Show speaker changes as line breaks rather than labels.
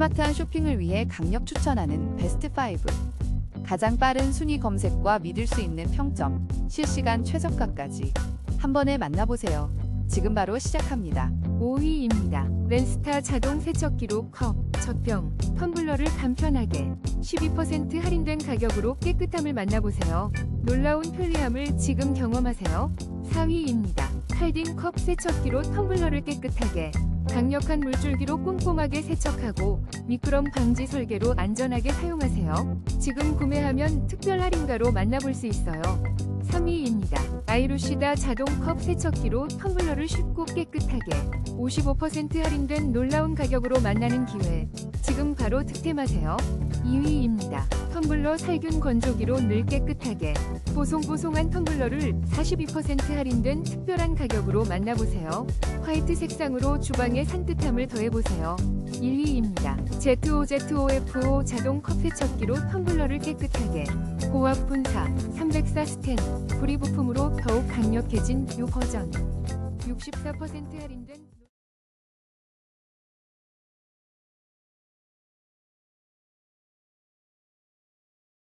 스마트한 쇼핑을 위해 강력 추천하는 베스트 5. 가장 빠른 순위 검색과 믿을 수 있는 평점, 실시간 최저가까지 한 번에 만나보세요. 지금 바로 시작합니다.
5위입니다. 랜스타 자동 세척기로 컵, 젖병, 텀블러를 간편하게 12% 할인된 가격으로 깨끗함을 만나보세요. 놀라운 편리함을 지금 경험하세요. 4위입니다. 칼딘 컵 세척기로 텀블러를 깨끗하게 강력한 물줄기로 꼼꼼하게 세척하고 미끄럼 방지 설계로 안전하게 사용하세요. 지금 구매하면 특별 할인가로 만나볼 수 있어요. 3위입니다. 아이루시다 자동 컵 세척기로 텀블러를 쉽고 깨끗하게 55% 할인된 놀라운 가격으로 만나는 기회. 지금 바로 득템하세요. 2위입니다. 텀블러 살균 건조기로 늘 깨끗하게 보송보송한 텀블러를 42% 할인된 특별한 가격으로 만나보세요. 화이트 색상으로 주방의 산뜻함을 더해보세요. 1위입니다. ZOZOFO 자동 컵 세척기로 텀블러를 깨끗하게. 고압 분사 304 스텐 불이 부품으로 더욱 강력해진 요 버전. 64% 할인된